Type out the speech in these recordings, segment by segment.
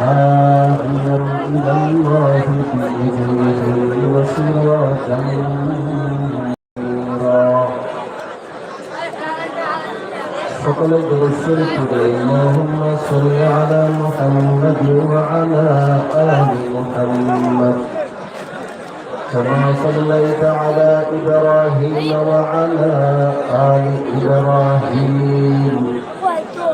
داعيا إلى الله بإذنه وسراجا فقل ارسل اللهم صل على محمد وعلى آل محمد كما صليت على إبراهيم وعلى آل إبراهيم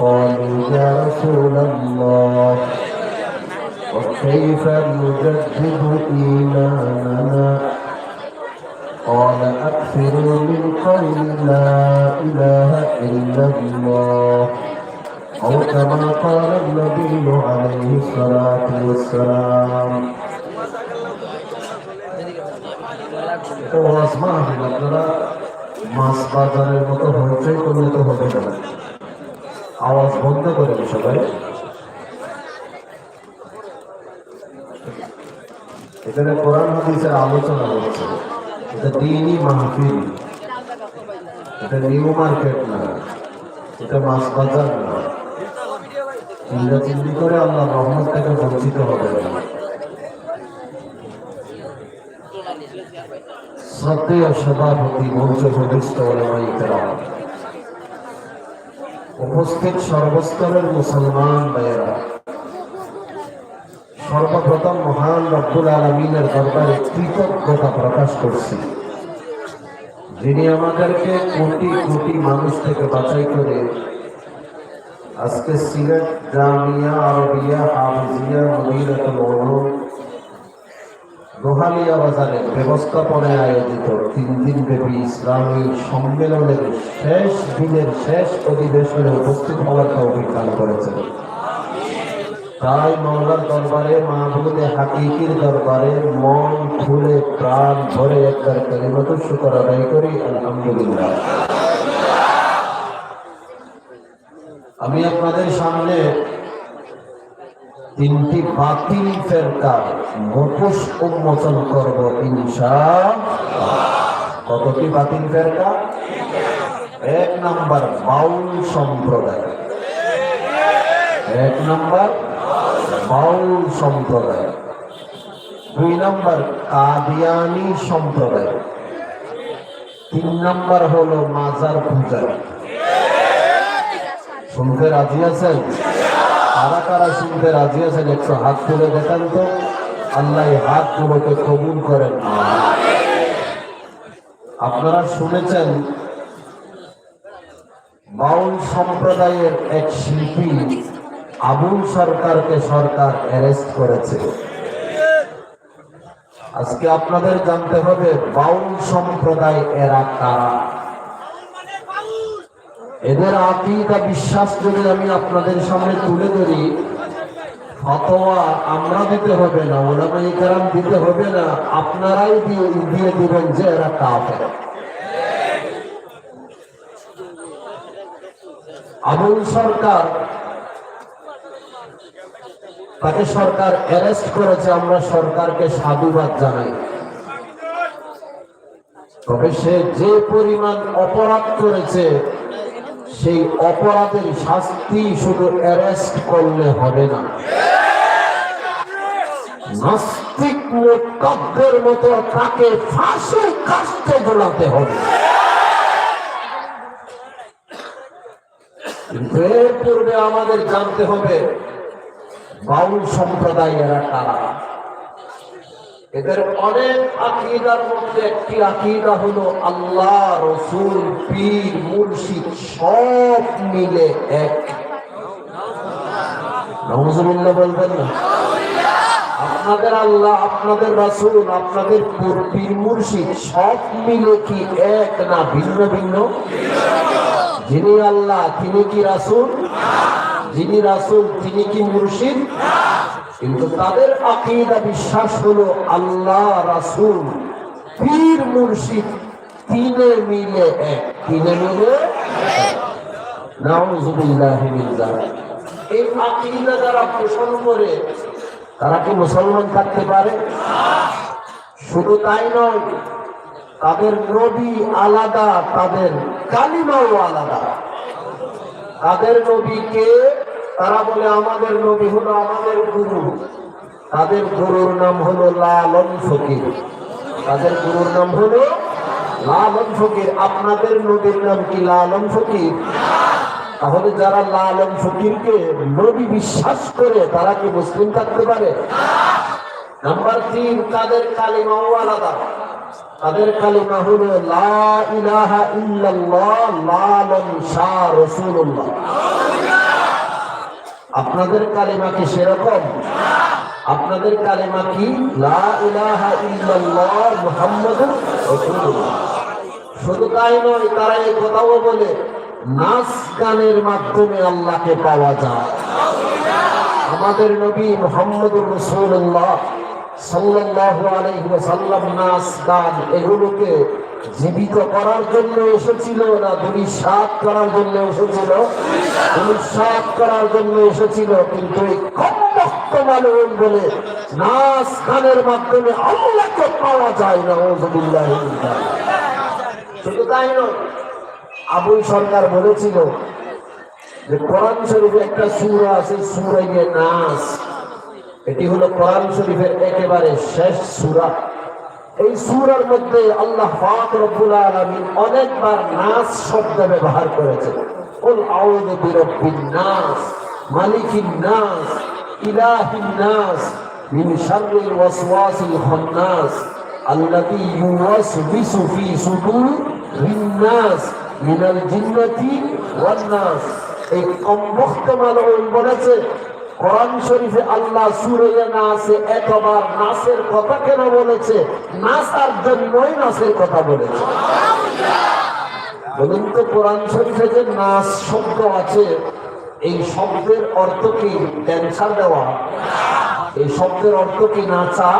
قالوا يا رسول الله وكيف نجدد إيماننا قال أكثروا من قول لا إله إلا الله أو كما قال النبي عليه الصلاة والسلام তো ওয়াজমা আছেন আপনারা মাছ বাজারের মতো হইচই করলে তো হবে না আওয়াজ বন্ধ করেন সবাই। এখানে কোরআন হাদিসের আলোচনা হচ্ছে। এটা দিনই মাহফিল। এটা নিউ মার্কেট না। এটা মাছ বাজার না। চিন্তা চিন্তি করে আল্লাহ রহমত থেকে বঞ্চিত হবে না। শ্রদ্ধেয় সভাপতি মঞ্চ প্রবিষ্ট ওলামাই কেরাম উপস্থিত সর্বস্তরের মুসলমান ভাইয়েরা, সর্বপ্রথম মহান রব্বুল আলমিনের দরবারে কৃতজ্ঞতা প্রকাশ করছি। যিনি আমাদেরকে কোটি কোটি মানুষ থেকে বাছাই করে আজকে সিলেট জামিয়া আরবিয়া হাফিজিয়া মদিনাতুল উলুম রোহানিয়া বাজারে ব্যবস্থাপনায় আয়োজিত তিন দিন ব্যাপী ইসলামী সম্মেলনের শেষ দিনের শেষ অধিবেশনে উপস্থিত হওয়ার তৌফিক করেছেন। তাই মাওলার দরবারে মাহবুদে হাকিকির দরবারে মন খুলে প্রাণ ভরে একবার কালিমত শুকর আদায় করি, আলহামদুলিল্লাহ। আমি আপনাদের সামনে তিনটি বাতিল ফেরকার মুখোশ উন্মোচন করব ইনশা কতটি বাতিল ফেরকা? এক নাম্বার বাউল সম্প্রদায়। এক নাম্বার বাউল সম্প্রদায়। দুই নাম্বার কাদিয়ানি সম্প্রদায়। তিন নাম্বার হলো মাজার পূজারী। শুনতে রাজি আছেন? কারা কারা শুনতে রাজি আছেন, একটু হাত তুলে দেখান তো। আল্লাহ এই হাতগুলোকে কবুল করেন। আপনারা শুনেছেন, বাউল সম্প্রদায়ের এক শিল্পী আবুল সরকারকে সরকার অ্যারেস্ট করেছে। আজকে আপনাদের জানতে হবে, বাউল সম্প্রদায় এরা কারা? এদের আকিদা, বিশ্বাস যদি আমি আপনাদের সামনে তুলে ধরি, ফতোয়া আমরা দিতে হবে না ওলামাই কারাম দিতে হবে না, আপনারাই দিয়ে দিয়ে দিবেন যে এরা কাফের। আবুল সরকার, তাকে সরকার অ্যারেস্ট করেছে, আমরা সরকারকে সাধুবাদ জানাই। তবে সে যে পরিমাণ অপরাধ করেছে সেই অপরাধের শাস্তি শুধু অ্যারেস্ট করলে হবে না। নাস নাস্তিক মোকাব্যের মতো তাকে ফাঁসি কাস্তে ঝোলাতে হবে। পূর্বে আমাদের জানতে হবে, বাউল সম্প্রদায় এরা কারা? এদের অনেক আকিদার মধ্যে একটি আকিদা হলো আল্লাহ, রসুল, পীর, মুর্শিদ সব মিলে এক। নজরুল্লাহ বলবেন না। আপনাদের আল্লাহ, আপনাদের রাসূল, আপনাদের পীর- মুর্শিদ সব মিলে কি এক না ভিন্ন ভিন্ন? যিনি আল্লাহ, তিনি কি রাসূল? যিনি রাসূল, তিনি কি মুর্শিদ? কিন্তু তাদের আকিদা, বিশ্বাস হলো আল্লাহ, রাসুল, পীর, মুর্শিদ, তিনে মিলে এক। তিনে মিলে এই আকিদা যারা পোষণ করে, তারা কি মুসলমান থাকতে পারে? শুধু তাই নয়, তাদের নবী আলাদা, তাদের কালিমাও আলাদা। তাদের নবীকে তারা বলে, আমাদের নবী হলো আমাদের গুরু। তাদের গুরুর নাম হলো লালন ফকির। তাদের গুরুর নাম হলো লালন ফকির। আপনাদের নবীর নাম কি লালন ফকির? তাহলে যারা লালন ফকিরকে নবী বিশ্বাস করে, তারা কি মুসলিম থাকতে পারে? নাম্বার তিন, তাদের কালিমাও আলাদা। তাদের কালিমা হলো, লা ইলাহা ইল্লাল্লাহ, লালন শাহ রাসূলুল্লাহ। আপনাদের কালিমা কি সেরকম? আপনাদের কালিমা কি? শুধু তাই নয়, তারা এই কথাও বলে, নাচ গানের মাধ্যমে আল্লাহকে পাওয়া যায়। আমাদের নবী মোহাম্মদুর রসুল্লাহ সাল্লাল্লাহু আলাইহি ওয়াসাল্লাম নাচ গান, এগুলোকে জীবিত করার জন্য এসেছিল না দুরিশাত করার জন্য এসেছিল? দুরিশাত করার জন্য এসেছিল, কিন্তু এই মালুম বলে নাচ গানের মাধ্যমে আল্লাহকে পাওয়া যায় না ওজুবিল্লাহ শুধু তাই নয় আবুল সরকার বলেছিল যে কোরআন শরীফে একটা সুরা আছে সুরা নাচ এটি হলো কোরআন শরীফের একেবারে শেষ সুরা। এই সুরার মধ্যে আল্লাহ পাক রব্বুল আলামিন অনেকবার নাচ শব্দ ব্যবহার করেছেন। কুল আউযু বিরাব্বিন নাস, মালিকিন নাস, ইলাহিন নাস, মিন শাররিল ওয়াসওয়াসিল খান্নাস, আল্লাযী ইউওয়াসবিসু ফি সুদুরিন নাস, মিনাল জিন্নাতি ওয়ান নাস। এই কমবক্ত মালউন বলেছে কোরআন শরীফে আল্লাহ সুরে নাসে একবার নাসের কথা কেন বলেছে? নাসার জন্যই নাসের কথা বলেছে। বলুন তো, কোরআন শরীফে যে নাচ শব্দ আছে, এই শব্দের অর্থ কি? ক্যান্সার দেওয়া। এই শব্দের অর্থ কি নাচা?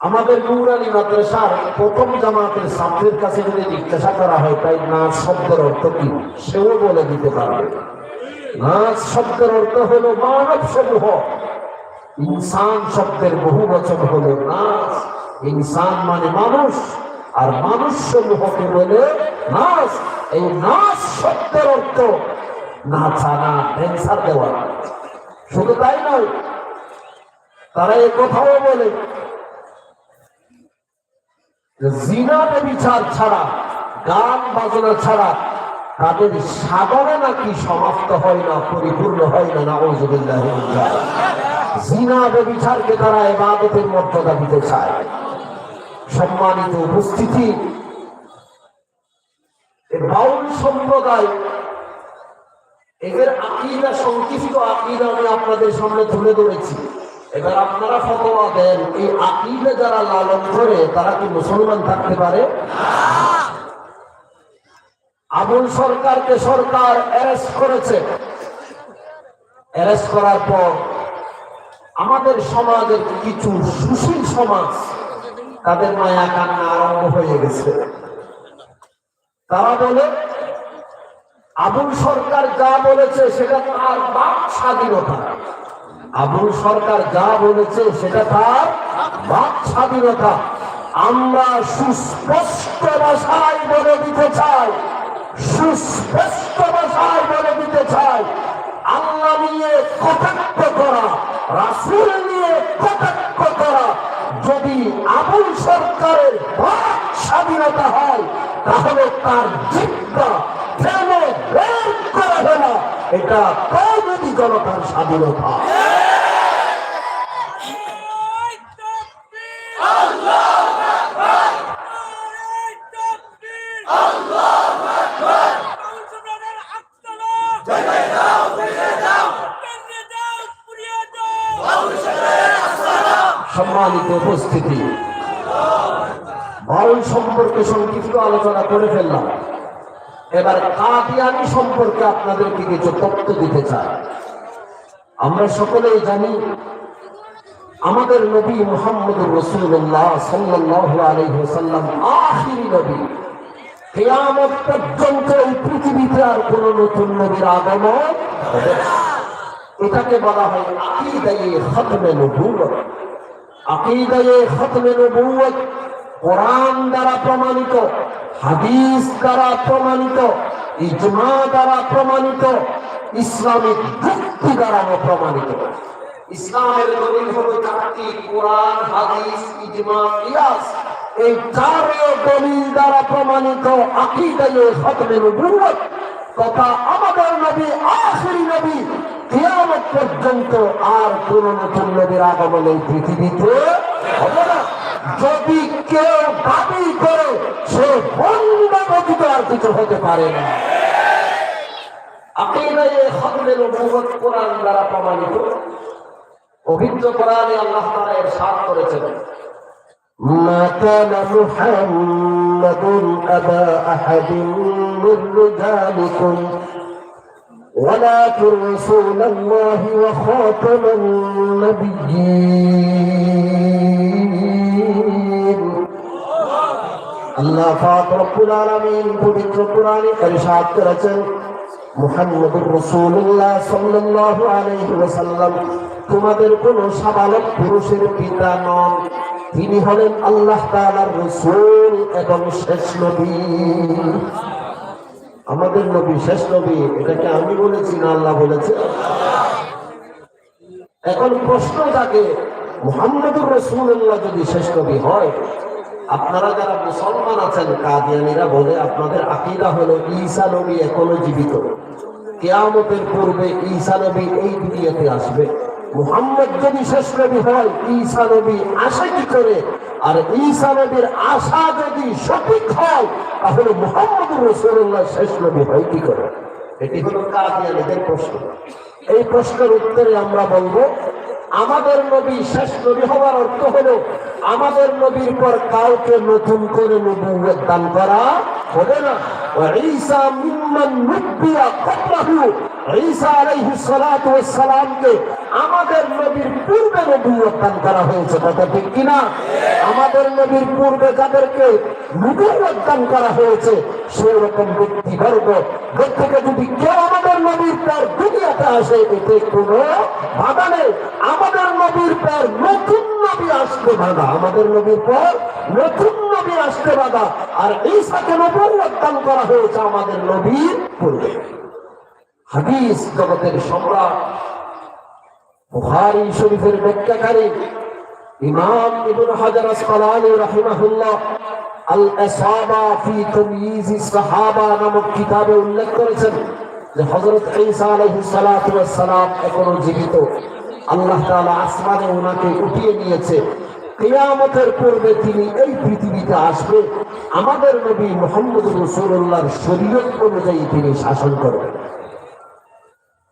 আমাদের নুরানি মাদ্রাসার প্রথম জামাতের ছাত্রের কাছে যদি জিজ্ঞাসা করা হয়, তাই নাচ শব্দের অর্থ কি? সেও বলে দিতে পারবে। নাচ শব্দের অর্থ হলো মানব সমূহ। ইনসান শব্দের বহু বচন হলো নাচ ইনসান মানে মানুষ। আর মানুষ সমূহকে বলে নাচ এই নাচ শব্দের অর্থ নাচা না ড্যান্সার দেওয়া। শুধু তাই নয়, তারা এ কথাও বলে জিনাতে বিচার ছাড়া, গান বাজনা ছাড়া তাদের সাধনা নাকি সমাপ্ত হয় না, পরিপূর্ণ হয় না, নাউজুবিল্লাহ জিনা বিচারকে তারা এবাদতের মর্যাদা দিতে চায়। সম্মানিত উপস্থিতি বাউল সম্প্রদায়, এদের আকিদা, সংক্ষিপ্ত আকিদা আমি আপনাদের সামনে তুলে ধরেছি। এবার আপনারা ফতোয়া দেন, এই আকিদা যারা লালন করে, তারা কি মুসলমান থাকতে পারে? আবুল সরকারকে সরকার অ্যারেস্ট করেছে। অ্যারেস্ট করার পর আমাদের সমাজের কিছু সুশীল সমাজ তাদের মায়া কান্না আরম্ভ হয়ে গেছে। তারা বলে, আবুল সরকার যা বলেছে সেটা তার বাক স্বাধীনতা। আবুল সরকার যা বলেছে সেটা তার বাক স্বাধীনতা। আমরা সুস্পষ্ট ভাষায় বলে দিতে চাই। সুস্পষ্ট ভাষায় বলে দিতে চাই। আল্লাহ নিয়ে কটাক্ষ করা, রাসুল নিয়ে কটাক্ষ করা। যদি আবুল সরকারের স্বাধীনতা হয়, তাহলে তার জিজ্ঞা কেন বের করা এটা কৌমদি জনতার স্বাধীনতা সম্মানিত উপস্থিতি বাউল সম্পর্কে সংক্ষিপ্ত আলোচনা করে ফেললাম। এবার কাদিয়ানি সম্পর্কে আপনাদেরকে কিছু তথ্য দিতে চাই। আমরা সকলেই জানি, আমাদের নবী মোহাম্মদ রসুল্লাহ সাল্লাহ আলহ্লাম আখিরি নবী। কেয়ামত পর্যন্ত এই পৃথিবীতে আর কোন নতুন নবীর না। এটাকে বলা হয় আকিদায়ে খতমে নবুয়ত আকিদায়ে খতমে নবুয়ত কোরআন দ্বারা প্রমাণিত, হাদিস দ্বারা প্রমাণিত, ইজমা দ্বারা প্রমাণিত, ইসলামিক যুক্তি দ্বারা প্রমাণিত। ইসলামের দলিল হলো চারটি, কোরআন, হাদিস, ইজমা, কিয়াস। এই চার দলিল দ্বারা প্রমাণিত আকিদায়ে খতমে নবুয়ত তথা আমাদের নবী, আখেরি নবী, কিয়ামত পর্যন্ত আর কোন নতুন নবীর আগমন এই পৃথিবীতে হবে না। যদি কেউ দাবি করে সে বন্ধ ব্যতীত আর কিছু হতে পারে না আকিদায়ে খতমে নবুয়ত কোরআন দ্বারা প্রমাণিত অভিজ্ঞ কোরআনে আল্লাহ তাআলা ইরশাদ করেছেন ما كان محمد أبا أحد من رجالكم ولكن رسول الله وخاتم النبيين আল্লাহ তোমাদের কোন সাবালক পুরুষের পিতা নন। তিনি হলেন আল্লাহ রাসূল এবং শেষ নবী। আমাদের নবী, শেষ নবী, এটাকে আমি বলেছি না আল্লাহ বলেছে? এখন প্রশ্ন থাকে মুহাম্মদুর রাসূলুল্লাহ যদি শেষ নবী হয় আপনারা যারা মুসলমান আছেন, কাদিয়ানিরা বলে আপনাদের আকিদা হলো ঈসা নবী এখনও জীবিত। কেয়ামতের পূর্বে ঈসা নবী এই দুনিয়াতে আসবে। মুহাম্মদ যদি শেষ নবী হয়, ঈসা নবী আসে কি করে? আর ঈসা নবীর আশা যদি সঠিক হয়, তাহলে মুহাম্মদ রাসূলুল্লাহ শেষ নবী হয় কি করে? এটি হলো কাদিয়ানিদের প্রশ্ন। এই প্রশ্নের উত্তরে আমরা বলব আমাদের নবী শেষ নবী হওয়ার অর্থ হলো, আমাদের নবীর পর কাউকে নতুন করে নবুয়ত দান করা হবে না। ঈসা মিম্মান নুব্বিয়া ঈসা আমাদের নবীর পূর্বে নবুয়ত করা হয়েছে, কথা ঠিক কিনা? আমাদের নবীর পূর্বে যাদেরকে নবুয়ত করা হয়েছে সেই রকম ব্যক্তিবর্গ থেকে যদি কেউ আমাদের নবীর পর দুনিয়াতে আসে, এতে কোনো বাধা নেই। আমাদের নবীর পর নতুন নবী আসতে বাধা। আমাদের নবীর পর নতুন নবী আসতে বাধা। আর ঈসাকে নবুয়ত দান করা হয়েছে আমাদের নবীর পূর্বে। হাদিস জগতের সম্রাট বুখারী শরীফের ব্যাখ্যাকারী ইমাম ইবনে হাজার আসকালানি রাহিমাহুল্লাহ আল ইসাবা ফি তাময়িজ সাহাবা নামক কিতাবে উল্লেখ করেছেন যে হযরত ঈসা আলাইহিস সালাতু ওয়াস সালাম এখনও জীবিত। আল্লাহ তাআলা আসমানে ওনাকে উঠিয়ে নিয়েছে। কিয়ামতের পূর্বে তিনি এই পৃথিবীতে আসবে। আমাদের নবী মুহাম্মদ রাসূলুল্লাহর শরীয়ত অনুযায়ী তিনি শাসন করবেন।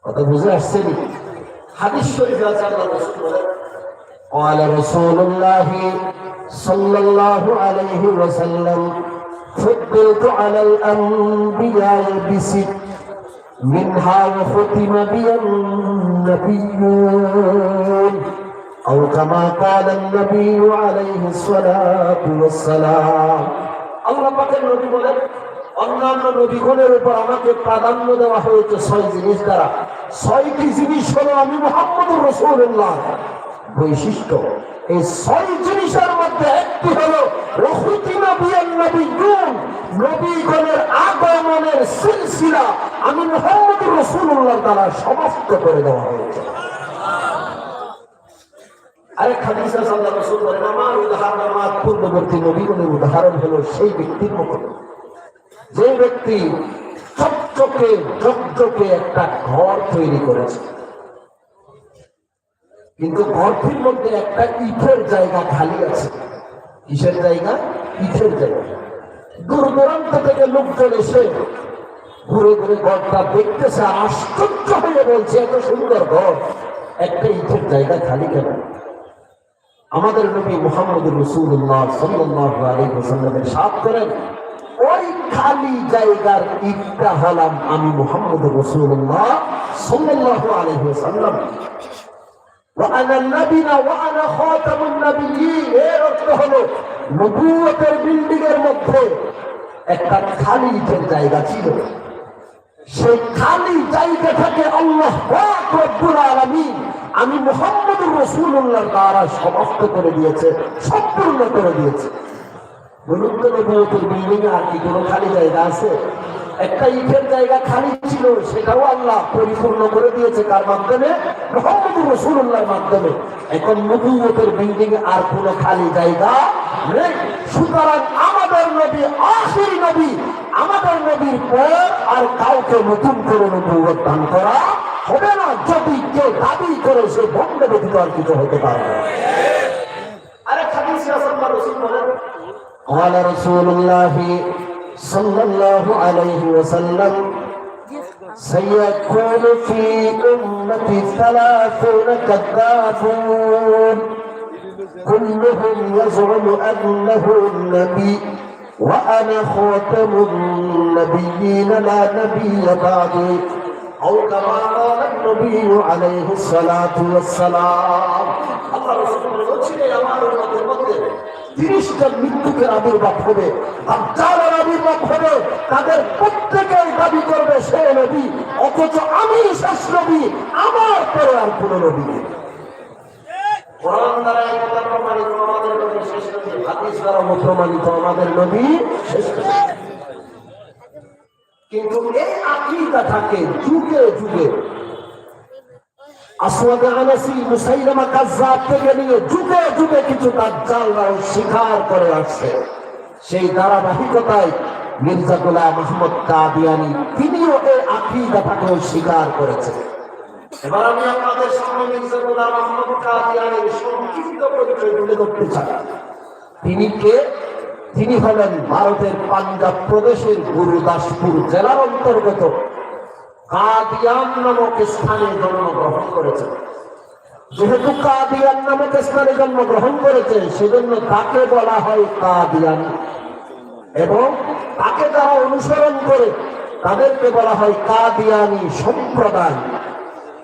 কথা বুঝে আসছে নি হাদিস শরীফে আছে আল্লাহ রাসূল বলেন قال رسول الله صلى الله عليه وسلم فضلت على الأنبياء بست منها وختم بي النبيون أو كما قال النبي عليه الصلاة والسلام الله পাকের নবী বলেন অন্যান্য নবীগণের উপর আমাকে প্রাধান্য দেওয়া হয়েছে ছয় জিনিস দ্বারা। ছয়টি জিনিস হলো আমি মোহাম্মদুর রসুল্লাহ বৈশিষ্ট্য, এই ছয় জিনিসের মধ্যে একটি হলো রহুতিমা বিয়ান নবী গুণ নবীগণের আগমনের সিলসিলা আমি মোহাম্মদ রসুল্লাহ দ্বারা সমাপ্ত করে দেওয়া হয়েছে। আরেক হাদিসে আলাইহি ওয়াসাল্লাম বলেন, আমার উদাহরণ আমার পূর্ববর্তী নবীগণের উদাহরণ হলো সেই ব্যক্তির মতো যে ব্যক্তি চকচকে চকচকে একটা ঘর তৈরি করেছে। কিন্তু ঘরটির মধ্যে একটা ইটের জায়গা খালি আছে। কিসের জায়গা? ইটের জায়গা। দূর দূরান্ত থেকে লোকজন এসে ঘুরে ঘুরে ঘরটা দেখতেছে আশ্চর্য হয়ে বলছে, এত সুন্দর ঘর। একটা ইটের জায়গা খালি কেন? আমাদের নবী মোহাম্মদ রসুল্লাহ সাল্লাহ আলী হোসাল্লামের সাথ করেন। ওই খালি জায়গার ইটটা হলাম আমি মোহাম্মদ রসুল্লাহ সাল্লাহ আলী হোসাল্লাম وأنا النبي وأنا خاتم النبيين এর অর্থ হলো নবুয়তের বিল্ডিং এর মধ্যে একটা খালি ইটের জায়গা ছিল সেই খালি জায়গাটাকে আল্লাহ পাক রব্বুল আলামিন আমি মোহাম্মদ রসুল্লাহ দ্বারা সমাপ্ত করে দিয়েছে সম্পূর্ণ করে দিয়েছে তো নবুয়তের বিল্ডিং আর কি, কোনো খালি জায়গা আছে? একটা ইটের জায়গা খালি ছিল, সেটাও আল্লাহ পরিপূর্ণ করে দিয়েছে। কার মাধ্যমে? মোহাম্মদ রসুল্লাহর মাধ্যমে। এখন নবুয়তের বিল্ডিং আর কোনো খালি জায়গা নেই। সুতরাং আমাদের নবী আখির নবী, আমাদের নবীর পর আর কাউকে নতুন করে নবুয়ত দান করা হবে না, যদি কেউ দাবি করে সে বন্ধ ব্যতীত আর হতে পারবে। আরেক হাদিসে আল্লাহ বলেন قال رسول الله صلى الله عليه وسلم سيكون في أمتي ثلاثون كذابون كلهم يزعم أنه النبي وأنا خاتم النبيين لا نبي بعدي. أو كما قال النبي عليه الصلاة والسلام الله তিরিশটা মৃত্যুকে আবির্ভাব হবে। আর দাজ্জালের আবির্ভাব হবে, তাদের প্রত্যেকেই দাবি করবে, সে নবী। অথচ আমি শেষ নবী, আমার পরে আর কোন নবী নেই। কিন্তু এই আকীদাটাকে যুগে যুগে। তিনিও এই স্বীকার করেছেন এবার আমি আপনাদের সামনে চাই। তিনি কে? তিনি হলেন ভারতের পাঞ্জাব প্রদেশের গুরুদাসপুর জেলার অন্তর্গত কাদিয়ান নামক স্থানে জন্মগ্রহণ করেছেন যেহেতু কাদিয়ান নামক স্থানে জন্মগ্রহণ করেছে, সেজন্য তাকে বলা হয় কাদিয়ানি। এবং তাকে যারা অনুসরণ করে, তাদেরকে বলা হয় কাদিয়ানি সম্প্রদায়।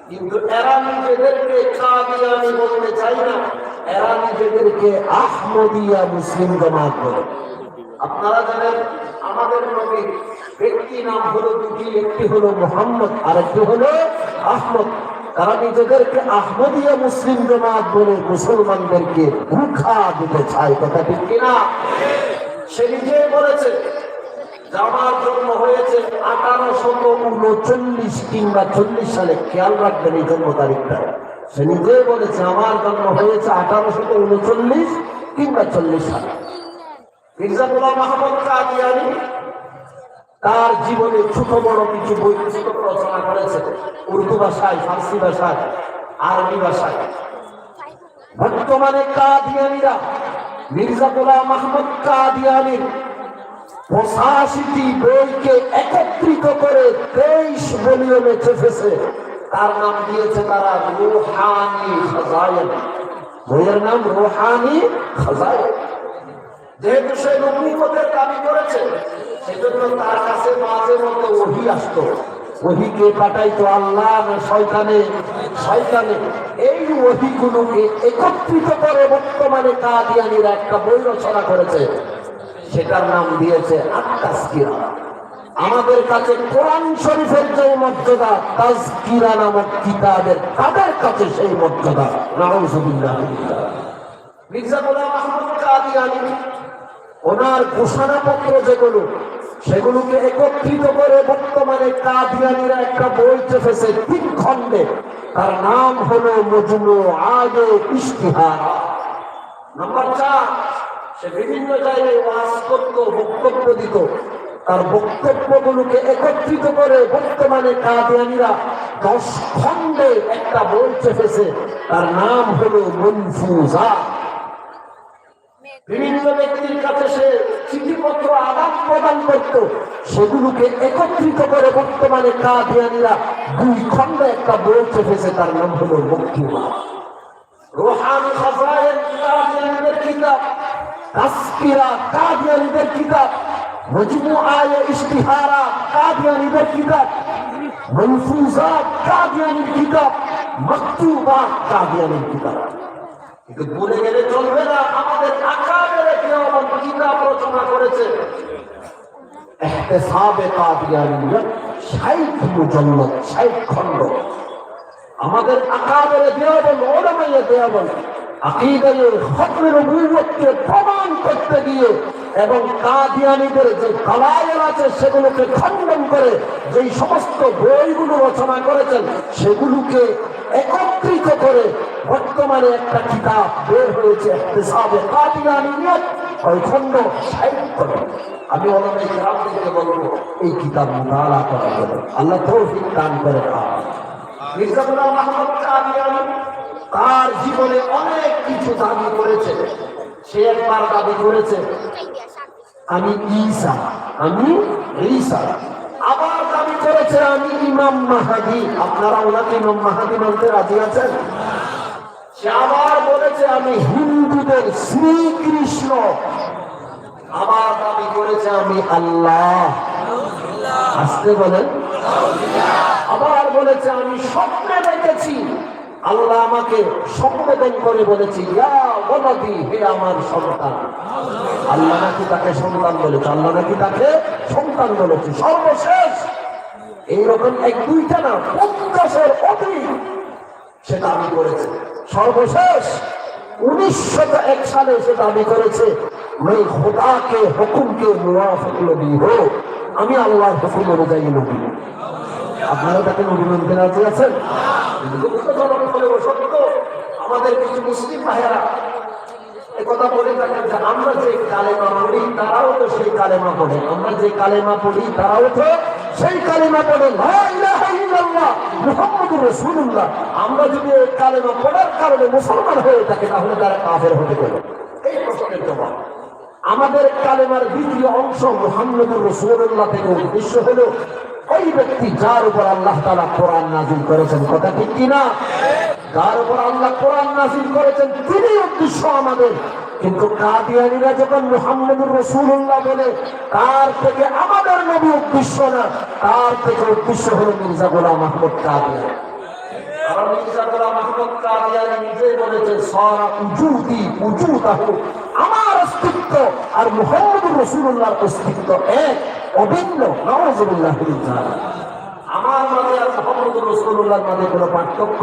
কিন্তু এরা নিজেদেরকে কাদিয়ানি বলতে চাই না। এরা নিজেদেরকে আহমদিয়া মুসলিম জমাত বলে। আপনারা জানেন আমাদের নবীর ব্যক্তি নাম হলো দুটি, একটি হলো মোহাম্মদ আর একটি হলো আহমদ। তারা নিজেদেরকে আহমদিয়া মুসলিম জমাত বলে মুসলমানদেরকে ভুখা দিতে চায়, কথা ঠিক কিনা? সে নিজে বলেছে আমার জন্ম হয়েছে আঠারোশত উনচল্লিশ কিংবা চল্লিশ সালে, খেয়াল রাখবেন এই জন্ম তারিখটা। সে নিজে বলেছে, আমার জন্ম হয়েছে আঠারোশত উনচল্লিশ কিংবা চল্লিশ সালে। মির্জা গোলাম মাহমুদ কাদিয়ানি তার জীবনে ছোট বড় কিছু বই পুস্তক রচনা করেছে। উর্দু ভাষায়, ফার্সি ভাষায়, আরবি ভাষায়। বর্তমানে কাদিয়ানিরা মির্জা গোলাম মাহমুদ কাদিয়ানির পঁচাশিটি বইকে একত্রিত করে তেইশ ভলিউমে চেপেছে। তার নাম দিয়েছে তারা রোহানি খাজায়েন। বইয়ের নাম রোহানি খাজায়েন। যেহেতু সে নবুয়তের দাবি করেছে, সেজন্য তার কাছে মাঝে মধ্যে ওহি আসতো। ওহিকে পাঠাইতো আল্লাহ শয়তানে? শয়তানে। এই ওহিগুলোকে একত্রিত করে বর্তমানে কাদিয়ানিরা একটা বই রচনা করেছে। সেটার নাম দিয়েছে আত্মাস্কিরা। আমাদের কাছে কোরআন শরীফের যে মর্যাদা, তাজকিরা নামক কিতাবের তাদের কাছে সেই মর্যাদা। নাউজুবিল্লাহ। মির্জা গোলাম আহমদ কাদিয়ানি ওনার ঘোষণাপত্র যেগুলো, সেগুলোকে একত্রিত করে বর্তমানে কাদিয়ানিরা একটা বই চেপেছে তিন খণ্ডে তার নাম হলো মজনু আগে ইশতিহার। নাম্বার চার, সে বিভিন্ন জায়গায় ওয়াজ করত, বক্তব্য দিত। তার বক্তব্যগুলোকে একত্রিত করে বর্তমানে কাদিয়ানিরা দশ খণ্ডে একটা বই চেপেছে। তার নাম হলো মনফুজা। বিভিন্ন ব্যক্তির কাছে সে চিঠিপত্র আদান প্রদান করত, সেগুলোকে একত্রিত করে বর্তমানে কাদিয়ানিরা দুই খণ্ডে একটা বই চেপেছে, তার নাম হলো বক্তব্য রোহানি কিতাব কিতাব কিতাব, মাকতুবা কাদিয়ানির কিতাব। কিন্তু বলে গেলে চলবে না। আমাদের আকারে কেউ এমন কিতাব রচনা করেছে। এহতেসাবে কাদিয়ানিয়া ষাট মুজল্লদ ষাট খণ্ড। আমাদের আকাবের দেওয়াবল ওলামাইয়া দেওয়াবল আকিদায়ে হকমের নবুয়তকে প্রমাণ করতে গিয়ে এবং কাদিয়ানিদের যে কালায়ের আছে, সেগুলোকে খণ্ডন করে যেই সমস্ত বইগুলো রচনা করেছেন, সেগুলোকে একত্রিত করে বর্তমানে একটা কিতাব বের হয়েছে ওই খণ্ড সাহিত্য আমি ওলামাই গ্রাম বলব, এই কিতাব মুতালা করা যাবে আল্লাহ তৌফিক দান করে মির্জাফুল্লাহ মাহমুদ তার জীবনে অনেক কিছু দাবি করেছে। সে একবার দাবি করেছে, আমি ঈসা আমি ঈসা। আবার দাবি করেছে, আমি ইমাম মাহাদি। আপনারা ওনাকে ইমাম মাহাদি মানতে রাজি আছেন? সে আবার বলেছে, আমি হিন্দুদের শ্রীকৃষ্ণ। আবার দাবি করেছে, আমি আল্লাহ। আসতে বলেন। আবার বলেছে, আমি স্বপ্নে দেখেছি। আল্লাহ আমাকে সম্বোধন করে বলেছি হে আমার সন্তান। আল্লাহ নাকি তাকে সন্তান বলেছে আল্লাহ নাকি তাকে সন্তান বলেছে। সর্বশেষ এইরকম এক দুইটা না পঞ্চাশের অধিক সে আমি করেছে। সর্বশেষ উনিশশো এক সালে সে আমি করেছে। ওই খোদাকে হুকুমকে মুওয়াফিক নবী আমি আল্লাহর হুকুম অনুযায়ী নবী। আপনারা তাকে নবী আছেন? সত্য, আমাদের কিছু মুসলিম ভাইয়েরা একথা বলে থাকেন যে আমরা যে কালেমা পড়ি, তারাও তো সেই কালেমা পড়ে। আমরা যে কালেমা পড়ি, তারাও তো সেই কালেমা পড়ে। আমরা যদি এই কালেমা পড়ার কারণে মুসলমান হয়ে থাকি, তাহলে তারা কাফের হতে পারে। এই প্রশ্নের জবাব। আমাদের কালেমার দ্বিতীয় অংশ মুহাম্মদুর রাসূলুল্লাহ থেকে উদ্দেশ্য হলো, ওই ব্যক্তি যার উপর আল্লাহ তাআলা কোরআন নাযিল করেছেন। কথা ঠিক কিনা? যার উপর আল্লাহ কোরআন নাযিল করেছেন তিনি উদ্দেশ্য আমাদের। কিন্তু কাদিয়ানিরা যখন মুহাম্মদুর রাসূলুল্লাহ বলে, তার থেকে আমাদের নবী উদ্দেশ্য না, তার থেকে উদ্দেশ্য হলো মির্জা গোলাম উজুদি উজুদাহু, আমার অস্তিত্ব আর আমার পার্থক্য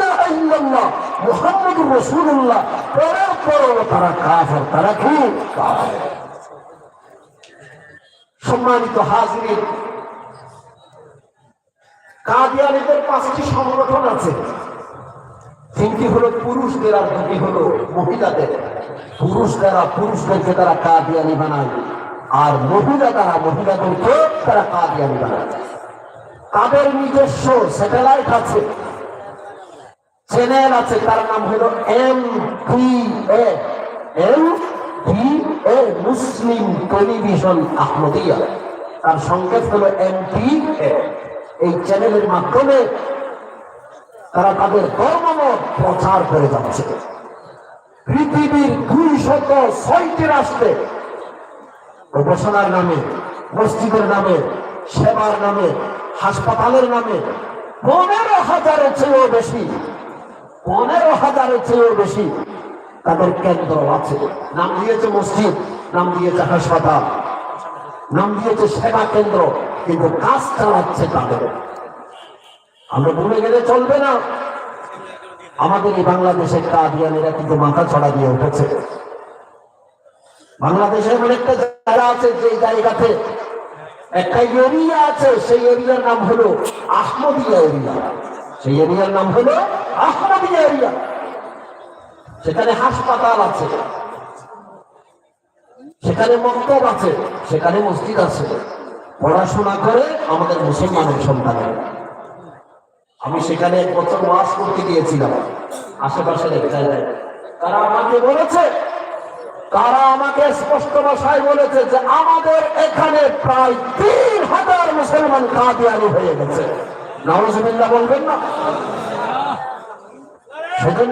সম্মানিত হাজিরিন, কাদিয়ানিদের পাঁচটি সংগঠন আছে। তিনটি হলো পুরুষদের আর দুটি হলো মহিলাদের। পুরুষরা পুরুষদেরকে তারা কাদিয়ানি বানায়। আর মহিলা তারা মহিলাদেরকে তারা কাদিয়ানি বানায়। তাদের নিজস্ব স্যাটেলাইট আছে। চ্যানেল আছে, তার নাম হলো M P A. M P A Muslim television Ahmadiyya. তার সংকেত হলো এম পি এ। এই চ্যানেলের মাধ্যমে তারা তাদের ধর্মমত প্রচার করে যাচ্ছে। পৃথিবীর দুই শত ছয়টি রাষ্ট্রে উপাসনার নামে, মসজিদের নামে, সেবার নামে, হাসপাতালের নামে পনেরো হাজারের চেয়েও বেশি পনেরো হাজারের চেয়েও বেশি তাদের কেন্দ্র আছে। নাম দিয়েছে মসজিদ, নাম দিয়েছে হাসপাতাল, নাম দিয়েছে সেবা কেন্দ্র, কিন্তু কাজ চালাচ্ছে তাদের। আমরা ভুলে গেলে চলবে না। আমাদের এই বাংলাদেশের কাদিয়ানেরা কিন্তু মাথা ছড়া দিয়ে উঠেছে। বাংলাদেশের এমন একটা জায়গা আছে যে জায়গাতে একটা এরিয়া আছে, সেই এরিয়ার নাম হলো আহমদিয়া এরিয়া। সেই এরিয়ার নাম হলো আহমদিয়া এরিয়া সেখানে হাসপাতাল আছে। সেখানে মক্তব আছে। সেখানে মসজিদ আছে। পড়াশোনা করে আমাদের মুসলমানের সন্তানের। আমি সেখানে এক বছর ওয়াজ করতে গিয়েছিলাম। আশেপাশের এক জায়গায়। তারা আমাকে বলেছে? তারা আমাকে স্পষ্ট ভাষায় বলেছে যে আমাদের এখানে প্রায় তিন হাজার মুসলমান কাদিয়ানি হয়ে গেছে। নওয়াজবিল্লাহ বলবেন না। সেদিন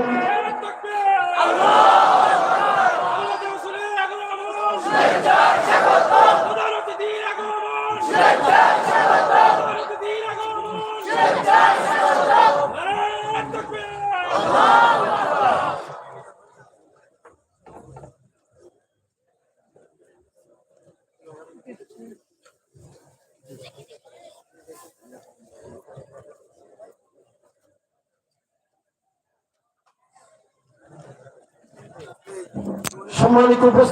সম্মানিত